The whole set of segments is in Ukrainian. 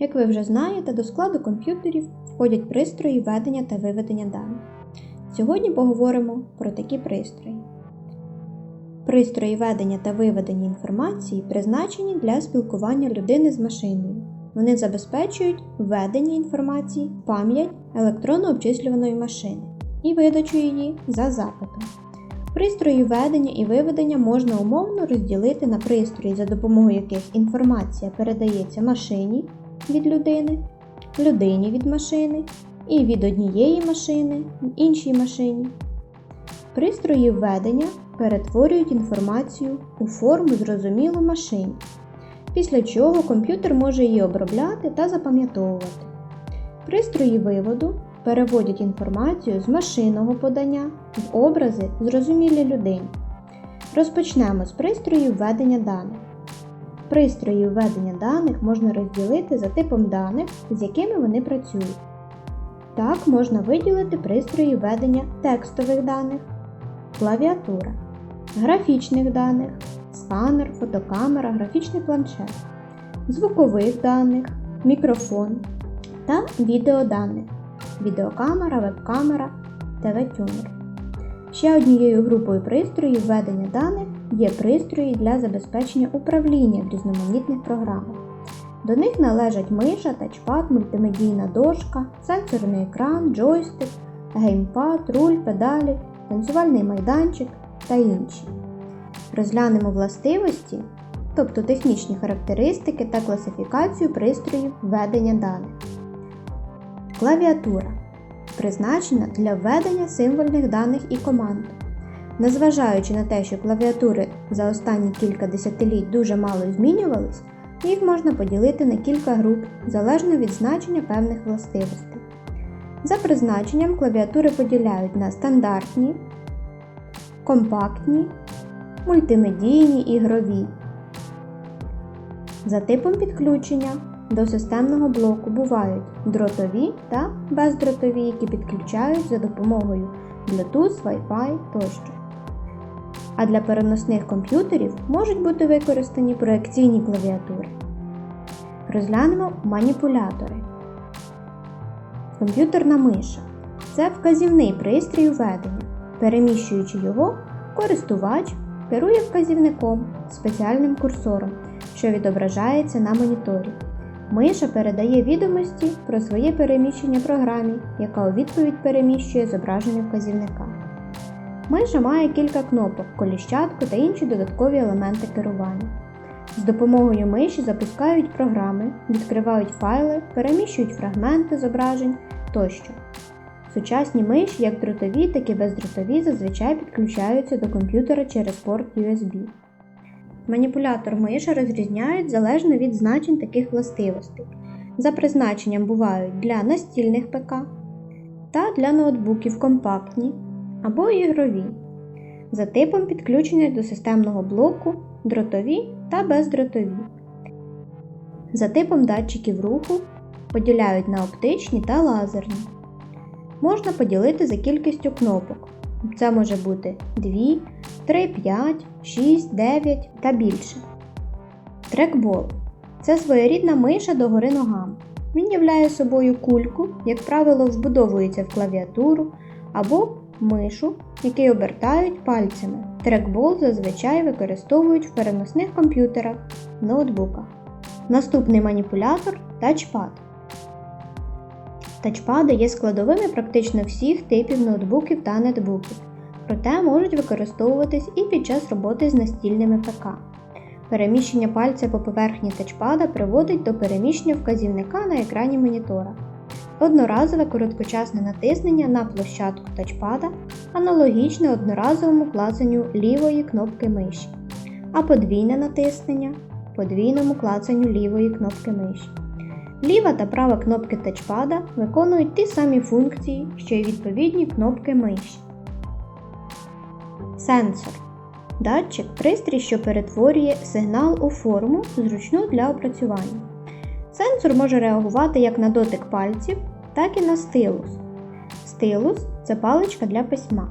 Як ви вже знаєте, до складу комп'ютерів входять пристрої ведення та виведення даних. Сьогодні поговоримо про такі пристрої. Пристрої ведення та виведення інформації призначені для спілкування людини з машиною. Вони забезпечують введення інформації пам'ять електронно обчислюваної машини і видачу її за запитом. Пристрої ведення і виведення можна умовно розділити на пристрої, за допомогою яких інформація передається машині від людини, людині від машини і від однієї машини в іншій машині. Пристрої введення перетворюють інформацію у форму зрозумілу машині, після чого комп'ютер може її обробляти та запам'ятовувати. Пристрої виводу переводять інформацію з машинного подання в образи, зрозумілі людині. Розпочнемо з пристроїв введення даних. Пристрої введення даних можна розділити за типом даних, з якими вони працюють. Так можна виділити пристрої введення текстових даних, клавіатура, графічних даних, сканер, фотокамера, графічний планшет, звукових даних, мікрофон та відеоданих, відеокамера, веб-камера, ТВ-тюнер. Ще однією групою пристроїв введення даних є пристрої для забезпечення управління в різноманітних програмах. До них належать миша, тачпад, мультимедійна дошка, сенсорний екран, джойстик, геймпад, руль, педалі, танцювальний майданчик та інші. Розглянемо властивості, тобто технічні характеристики та класифікацію пристроїв введення даних. Клавіатура призначена для введення символьних даних і команд. Незважаючи на те, що клавіатури за останні кілька десятиліть дуже мало змінювались, їх можна поділити на кілька груп залежно від значення певних властивостей. За призначенням клавіатури поділяють на стандартні, компактні, мультимедійні ігрові. За типом підключення до системного блоку бувають дротові та бездротові, які підключають за допомогою Bluetooth, Wi-Fi тощо. А для переносних комп'ютерів можуть бути використані проекційні клавіатури. Розглянемо маніпулятори. Комп'ютерна миша це вказівний пристрій введення. Переміщуючи його, користувач керує вказівником спеціальним курсором, що відображається на моніторі. Миша передає відомості про своє переміщення програмі, яка у відповідь переміщує зображення вказівника. Миша має кілька кнопок, коліщатку та інші додаткові елементи керування. З допомогою миші запускають програми, відкривають файли, переміщують фрагменти зображень тощо. Сучасні миші, як дротові, так і бездротові, зазвичай підключаються до комп'ютера через порт USB. Маніпулятор миші розрізняють залежно від значень таких властивостей. За призначенням бувають для настільних ПК та для ноутбуків компактні або ігрові. За типом підключення до системного блоку дротові та бездротові. За типом датчиків руху поділяють на оптичні та лазерні. Можна поділити за кількістю кнопок. Це може бути 2, 3, 5, 6, 9 та більше. Трекбол це своєрідна миша догори ногами. Він являє собою кульку, як правило, вбудовується в клавіатуру або мишу, який обертають пальцями. Трекбол зазвичай використовують в переносних комп'ютерах, ноутбуках. Наступний маніпулятор тачпад. Тачпади є складовими практично всіх типів ноутбуків та нетбуків, проте можуть використовуватись і під час роботи з настільними ПК. Переміщення пальця по поверхні тачпада приводить до переміщення вказівника на екрані монітора. Одноразове короткочасне натиснення на площадку тачпада аналогічне одноразовому клацанню лівої кнопки миші, а подвійне натиснення подвійному клацанню лівої кнопки миші. Ліва та права кнопки тачпада виконують ті самі функції, що й відповідні кнопки миші. Сенсор датчик пристрій, що перетворює сигнал у форму, зручну для опрацювання. Сенсор може реагувати як на дотик пальців, так і на стилус. Стилус це паличка для письма.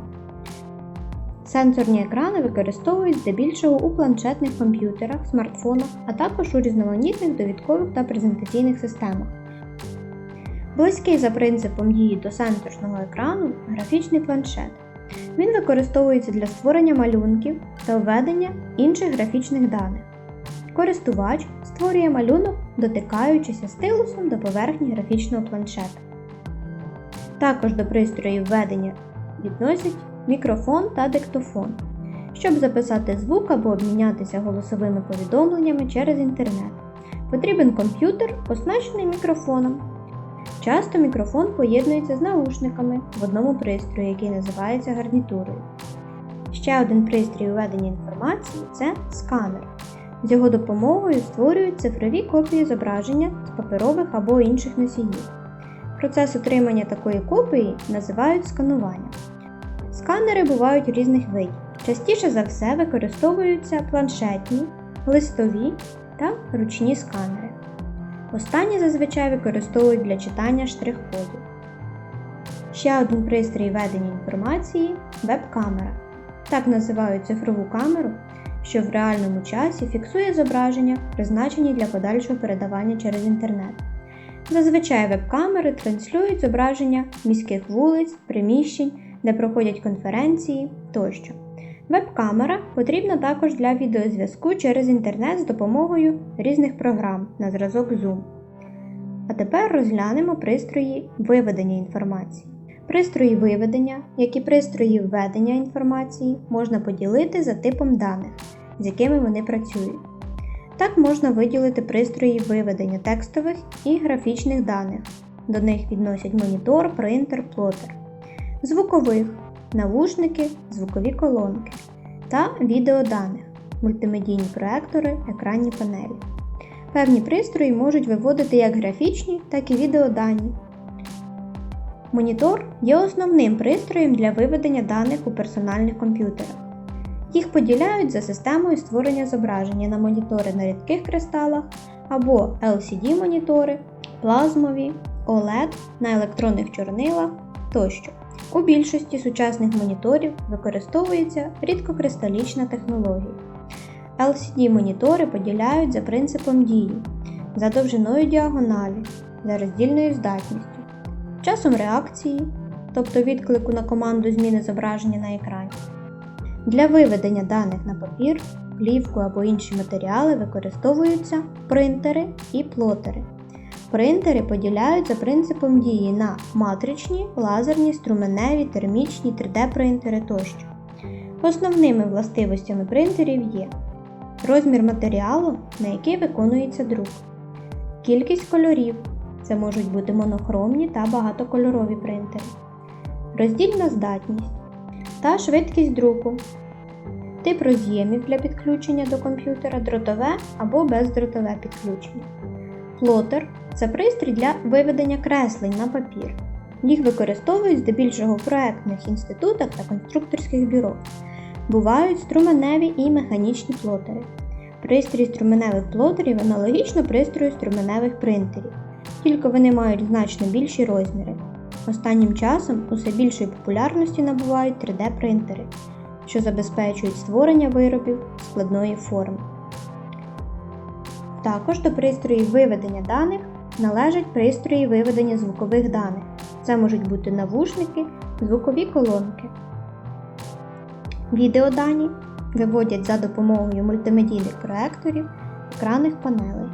Сенсорні екрани використовують здебільшого у планшетних комп'ютерах, смартфонах, а також у різноманітних довідкових та презентаційних системах. Близький за принципом дії до сенсорного екрану графічний планшет. Він використовується для створення малюнків та введення інших графічних даних. Користувач створює малюнок, дотикаючися стилусом до поверхні графічного планшета. Також до пристроїв введення відносять мікрофон та диктофон, щоб записати звук або обмінятися голосовими повідомленнями через інтернет. Потрібен комп'ютер, оснащений мікрофоном. Часто мікрофон поєднується з наушниками в одному пристрої, який називається гарнітурою. Ще один пристрій введення інформації це сканер. З його допомогою створюють цифрові копії зображення з паперових або інших носіїв. Процес отримання такої копії називають скануванням. Сканери бувають різних видів. Частіше за все використовуються планшетні, листові та ручні сканери. Останні зазвичай використовують для читання штрих-кодів. Ще один пристрій ведення інформації веб-камера. Так називають цифрову камеру, що в реальному часі фіксує зображення, призначені для подальшого передавання через інтернет. Зазвичай веб-камери транслюють зображення міських вулиць, приміщень, де проходять конференції тощо. Веб-камера потрібна також для відеозв'язку через інтернет з допомогою різних програм на зразок Zoom. А тепер розглянемо пристрої виведення інформації. Пристрої виведення, як і пристрої введення інформації, можна поділити за типом даних, з якими вони працюють. Так можна виділити пристрої виведення текстових і графічних даних. До них відносять монітор, принтер, плотер, звукових, навушники, звукові колонки та відеоданих, мультимедійні проектори, екранні панелі. Певні пристрої можуть виводити як графічні, так і відеодані. Монітор є основним пристроєм для виведення даних у персональних комп'ютерах. Їх поділяють за системою створення зображення на монітори на рідких кристалах або LCD-монітори, плазмові, OLED на електронних чорнилах тощо. У більшості сучасних моніторів використовується рідкокристалічна технологія. LCD-монітори поділяють за принципом дії, за довжиною діагоналі, за роздільною здатністю, часом реакції, тобто відклику на команду зміни зображення на екрані. Для виведення даних на папір, плівку або інші матеріали використовуються принтери і плотери. Принтери поділяють за принципом дії на матричні, лазерні, струменеві, термічні, 3D-принтери тощо. Основними властивостями принтерів є розмір матеріалу, на який виконується друк, кількість кольорів це можуть бути монохромні та багатокольорові принтери, роздільна здатність та швидкість друку, тип роз'ємів для підключення до комп'ютера дротове або бездротове підключення. Плотер це пристрій для виведення креслень на папір. Їх використовують здебільшого в проектних інститутах та конструкторських бюро. Бувають струменеві і механічні плотери. Пристрій струменевих плотерів аналогічно пристрою струменевих принтерів, тільки вони мають значно більші розміри. Останнім часом усе більшої популярності набувають 3D-принтери, що забезпечують створення виробів складної форми. Також до пристроїв виведення даних належать пристрої виведення звукових даних. Це можуть бути навушники, звукові колонки. Відеодані виводять за допомогою мультимедійних проекторів екранних панелей.